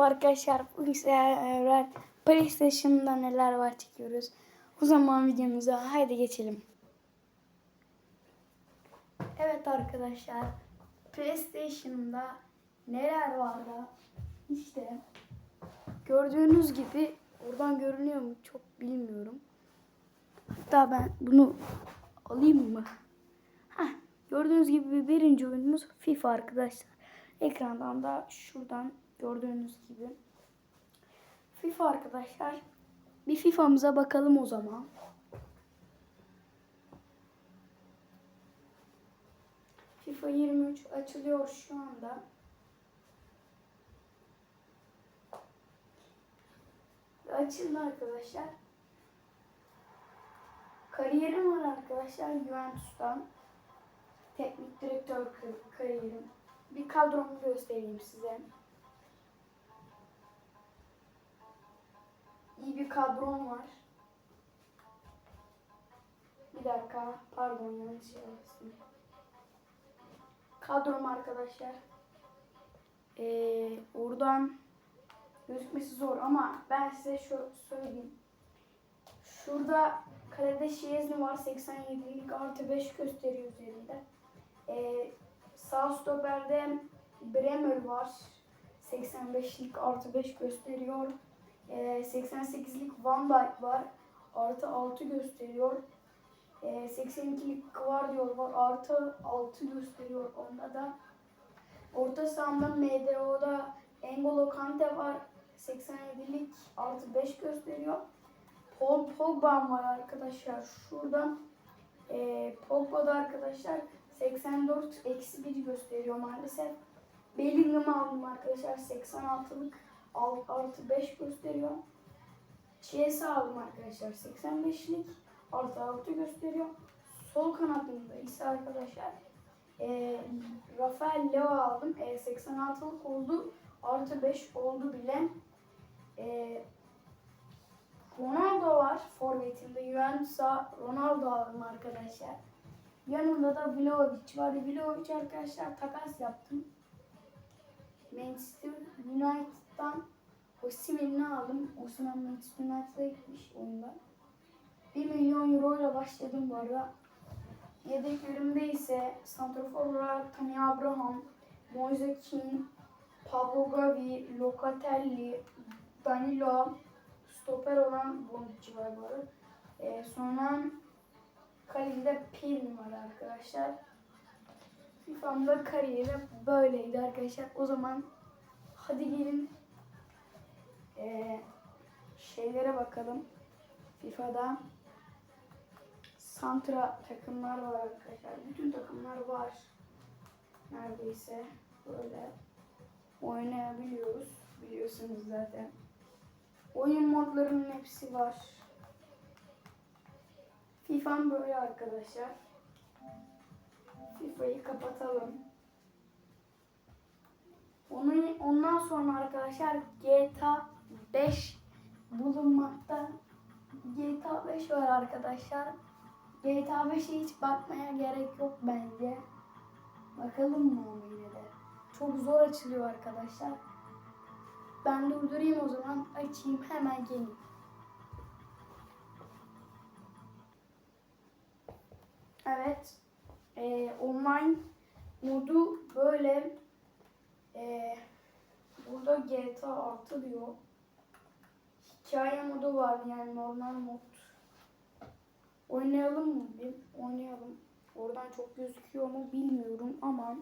Merhaba arkadaşlar. Bugün sizlerle PlayStation'da neler var çekiyoruz. O zaman videomuza haydi geçelim. Evet arkadaşlar. PlayStation'da neler var da işte gördüğünüz gibi oradan görünüyor mu çok bilmiyorum. Hatta ben bunu alayım mı? Heh, gördüğünüz gibi birinci oyunumuz FIFA arkadaşlar. Ekrandan da şuradan gördüğünüz gibi. FIFA arkadaşlar. Bir FIFA'mıza bakalım o zaman. FIFA 23 açılıyor şu anda. Açıldı arkadaşlar. Kariyerim var arkadaşlar Juventus'tan. Teknik direktör kar- kariyerim. Bir kadromu göstereyim size. İyi bir kadrom var. Bir dakika. Pardon yanlış şey yazdım. Kadrom arkadaşlar. Ee, oradan gözükmesi zor ama ben size şu söyleyeyim. Şurada kalede Şiezni var 87'lik artı 5 gösteriyor üzerinde. Ee, sağ stoperde Bremer var 85'lik artı 5 gösteriyor. Ee, 88'lik Van Dijk var artı 6 gösteriyor. Ee, 82'lik Guardiol var artı 6 gösteriyor onda da. Orta sahamda MDO'da N'Golo Kante var 87'lik artı 5 gösteriyor. Paul Pogba var arkadaşlar şurada. E, Pogba'da arkadaşlar 84 eksi 1 gösteriyor maalesef. Bellingham'ı aldım arkadaşlar 86'lık al- artı 5 gösteriyor. Chiesa aldım arkadaşlar 85'lik artı 6 gösteriyor. Sol kanadımda ise arkadaşlar e, Rafael Leo aldım. E, 86'lık oldu. Artı 5 oldu bile. E, Ronaldo var forvetimde. Juventus'a Ronaldo aldım arkadaşlar. Yanında da Vlahovic var. Vlahovic arkadaşlar takas yaptım. Manchester United'dan Osimhen'i aldım. Osimhen Manchester United'a gitmiş oyunda. 1 milyon euro ile başladım bu arada. Yedeklerimde ise Santrafor olarak Tammy Abraham, Moise Kean, Pablo Gavi, Locatelli, Danilo, stoper olan Bonucci var bu arada. Ee, sonra kalecide Pirlo var arkadaşlar. FIFA'mda kariyeri böyleydi arkadaşlar. O zaman hadi gelin ee, şeylere bakalım. FIFA'da Santra takımlar var arkadaşlar. Bütün takımlar var. Neredeyse böyle oynayabiliyoruz. Biliyorsunuz zaten. Oyun modlarının hepsi var. FIFA'm böyle arkadaşlar. FIFA'yı kapatalım. Onun, ondan sonra arkadaşlar GTA 5 bulunmakta. GTA 5 var arkadaşlar. GTA 5'e hiç bakmaya gerek yok bence. Bakalım mı onu yine de. Çok zor açılıyor arkadaşlar. Ben durdurayım o zaman. Açayım hemen geleyim. Evet. Ee, online modu böyle. Ee, burada GTA 6 diyor. Hikaye modu var yani normal mod. Oynayalım mı bir? Oynayalım. Oradan çok gözüküyor mu bilmiyorum ama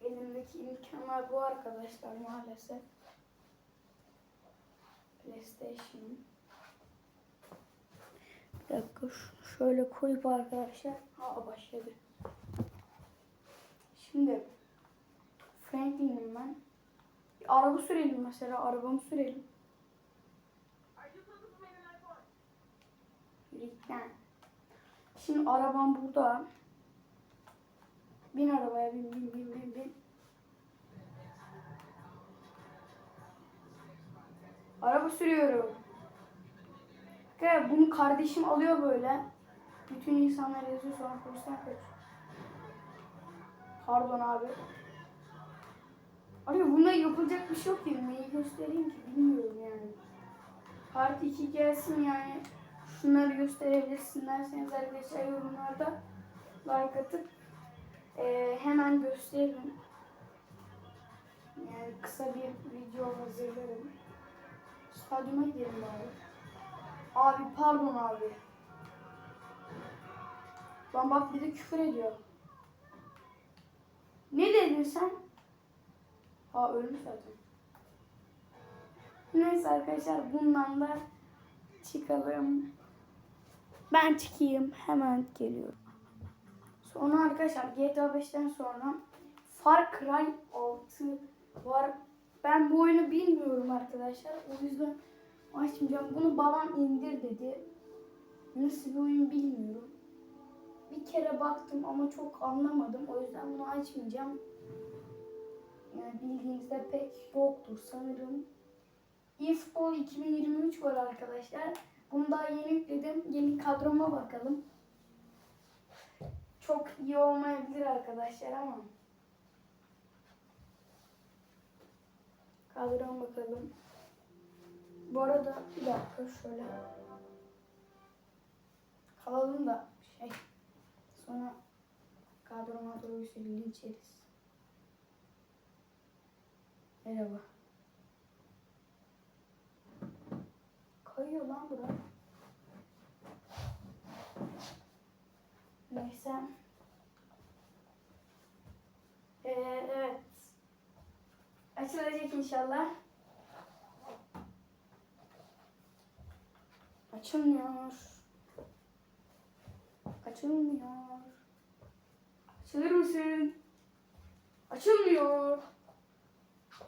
elimdeki imkanlar bu arkadaşlar maalesef. PlayStation. Bir dakika şöyle koyup arkadaşlar. Ha başladı. Şimdi Franklin'im ben. Araba sürelim mesela. Arabamı sürelim. Yürüyken. Şimdi arabam burada. Bin arabaya bin bin bin bin bin. Araba sürüyorum. Okay, bunu kardeşim alıyor böyle. Bütün insanlar yazıyor sonra polisten kaçıyor. Pardon abi. Abi bunda yapılacak bir şey yok ki. Neyi göstereyim ki bilmiyorum yani. Part 2 gelsin yani. Şunları gösterebilirsin derseniz arkadaşlar yorumlarda like atıp eee, hemen gösteririm. Yani kısa bir video hazırlarım. Stadyuma gidelim bari. Abi pardon abi. Lan bak bir de küfür ediyor. Ne dedin sen? Aa ölmüş zaten. Neyse arkadaşlar bundan da çıkalım. Ben çıkayım hemen geliyorum. Sonra arkadaşlar GTA 5'ten sonra Far Cry 6 var. Ben bu oyunu bilmiyorum arkadaşlar. O yüzden açmayacağım. Bunu babam indir dedi. Nasıl bir oyun bilmiyorum. Bir kere baktım ama çok anlamadım. O yüzden bunu açmayacağım. Yani bildiğinizde pek yoktur sanırım. eFootball 2023 var arkadaşlar. Bunu daha yeni yükledim. Yeni kadroma bakalım. Çok iyi olmayabilir arkadaşlar ama. Kadroma bakalım. Bu arada bir dakika şöyle. Kalalım da şey. Sonra kadroma doğru linçeriz. Merhaba. Kayıyor lan bura. Neyse. Ee, evet. Açılacak inşallah. Açılmıyor. Açılmıyor. Açılır mısın? Açılmıyor.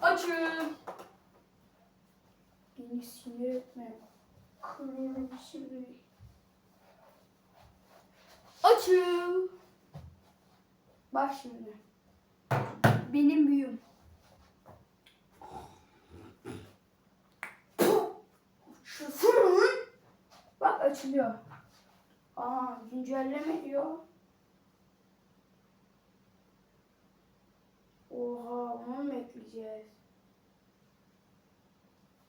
Açın. Beni sinir etme. Kırarım şimdi. Açın. Bak şimdi. Benim büyüm. Şoförün. Bak açılıyor. Aa güncelleme diyor. Oha onu mu bekleyeceğiz?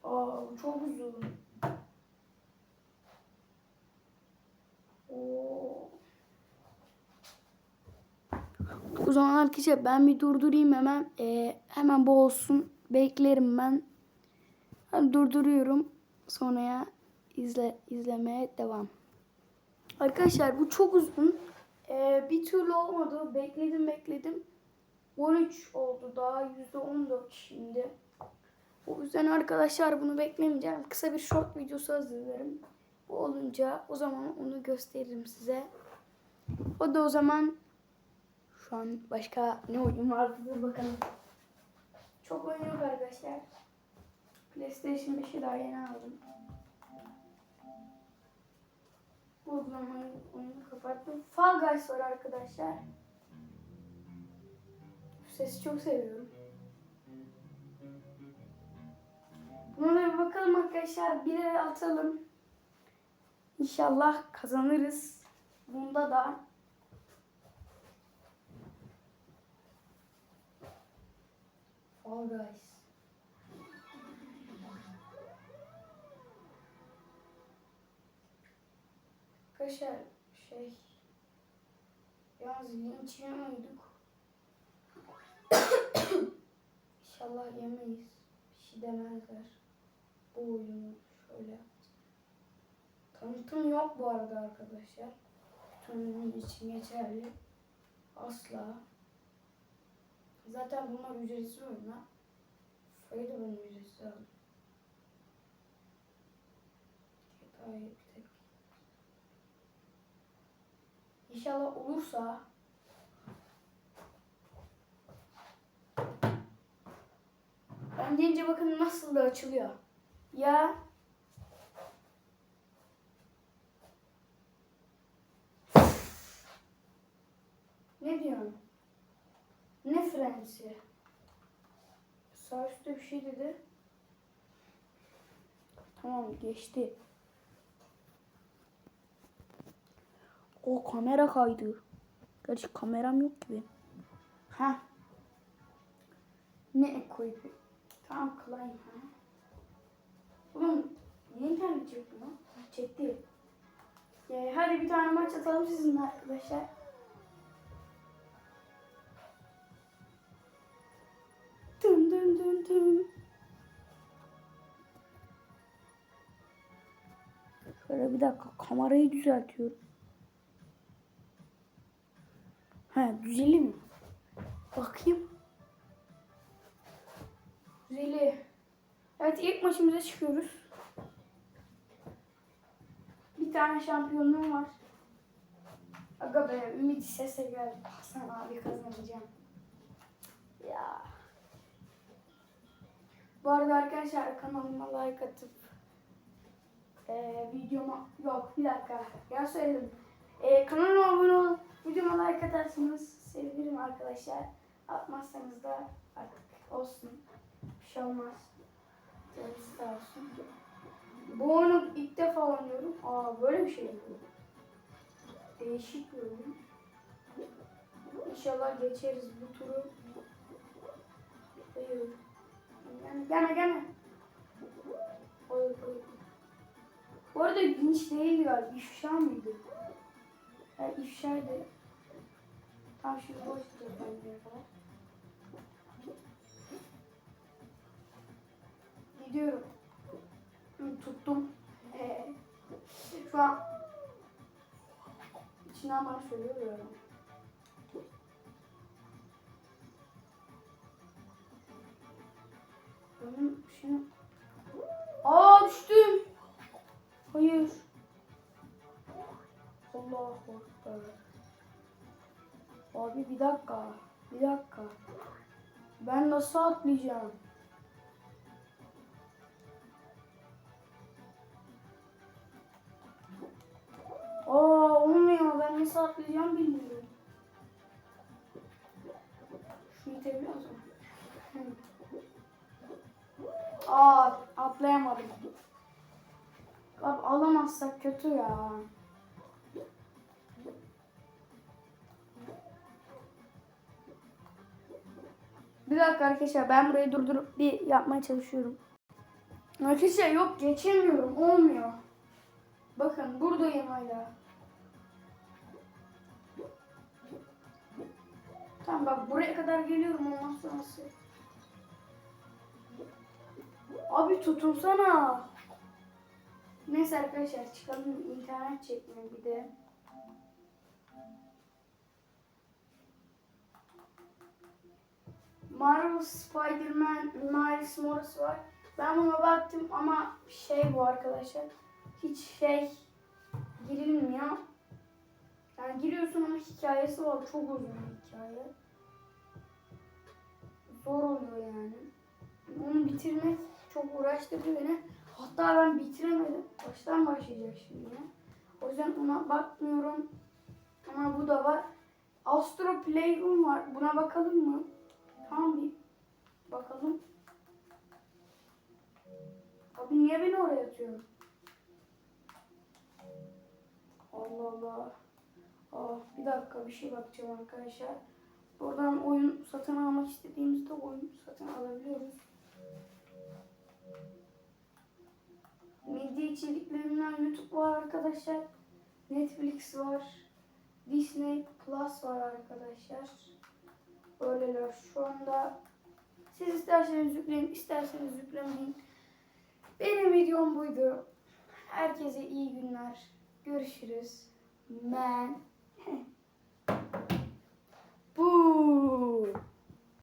Aa çok uzun. Oo. O zaman arkadaşlar ben bir durdurayım hemen. Ee, hemen bu olsun. Beklerim ben. Ben durduruyorum. Sonraya izle izlemeye devam. Arkadaşlar bu çok uzun. Ee, bir türlü olmadı. Bekledim bekledim. 13 oldu daha %14 şimdi. O yüzden arkadaşlar bunu beklemeyeceğim. Kısa bir short videosu hazırlarım. Bu olunca o zaman onu gösteririm size. O da o zaman şu an başka ne oyun vardı dur bakalım. Çok oyun yok arkadaşlar. PlayStation 5'i daha yeni aldım. Bu zaman oyunu kapattım. Fall Guys var arkadaşlar. Sesi çok seviyorum. Buna da bir bakalım arkadaşlar. Bir atalım. İnşallah kazanırız. Bunda da. Fall Guys. Arkadaşlar şey yalnız linç yemiyorduk. İnşallah yemeyiz. Bir şey demezler. Bu oyunu şöyle. Tanıtım yok bu arada arkadaşlar. Oyun için geçerli. Asla. Zaten bunlar ücretsiz oyunlar. Fayda ben ücretsiz aldım. İnşallah olursa Ben deyince bakın nasıl da açılıyor. Ya. Ne diyorsun? Ne frensi? Sağ bir şey dedi. Tamam geçti. O kamera kaydı. Gerçi kameram yok gibi. Ha. Ne koyup? Tamam kılayım ha. Oğlum niye internet çekti lan? Çekti. Ee, hadi bir tane maç atalım sizinle arkadaşlar. Dın dın dın dın. Şöyle bir dakika kamerayı düzeltiyorum. Ha düzeli mi? Bakayım. Düzeli. Evet ilk maçımıza çıkıyoruz. Bir tane şampiyonluğum var. Aga be ümit sese geldi. Hasan abi kazanacağım. Ya. Bu arada arkadaşlar kanalıma like atıp e, videoma yok bir dakika ya söyledim. E, kanalıma abone olup videoma like atarsanız sevinirim arkadaşlar. Atmazsanız da artık olsun. Şey olmaz. Canınız sağ olsun. Bu oyunu ilk defa oynuyorum. Aa böyle bir şey yapıyor. Değişik bir oyun. İnşallah geçeriz bu turu. Hayır. Gelme gelme gelme. Hayır hayır. Bu arada vinç değildi galiba. İfşa mıydı? Ha, ifşaydı. Tam şimdi boş tutacağım Gidiyorum. Tuttum. Ee, şu an içinden bana söylüyor ya. Benim şimdi... Aa düştüm. Hayır. Allah Ekber. Abi bir dakika. Bir dakika. Ben nasıl atlayacağım? Aa olmuyor. Ben nasıl atlayacağım bilmiyorum. Şu itebiliyor musun? Aa atlayamadım. Abi alamazsak kötü ya. Bir dakika arkadaşlar ben burayı durdurup bir yapmaya çalışıyorum. Arkadaşlar yok geçemiyorum olmuyor. Bakın buradayım hala. Tamam bak buraya kadar geliyorum ondan sonrası. Abi tutunsana. Neyse arkadaşlar çıkalım internet çekmiyor bir de. Marvel Spider-Man Miles Morales var. Ben buna baktım ama şey bu arkadaşlar. Hiç şey girilmiyor. Yani giriyorsun ama hikayesi var. Çok uzun bir hikaye. Zor oluyor yani. Onu bitirmek çok uğraştırdı beni. Hatta ben bitiremedim. Baştan başlayacak şimdi. O yüzden ona bakmıyorum. Ama bu da var. Astro Playroom var. Buna bakalım mı? Tamam bir bakalım. Abi niye beni oraya atıyorsun? Allah Allah. Aa, bir dakika bir şey bakacağım arkadaşlar. Buradan oyun satın almak istediğimizde oyun satın alabiliyoruz. Medya içeriklerinden YouTube var arkadaşlar. Netflix var. Disney Plus var arkadaşlar. Böyleler şu anda. Siz isterseniz yükleyin, isterseniz yüklemeyin. Benim videom buydu. Herkese iyi günler. Görüşürüz. Ben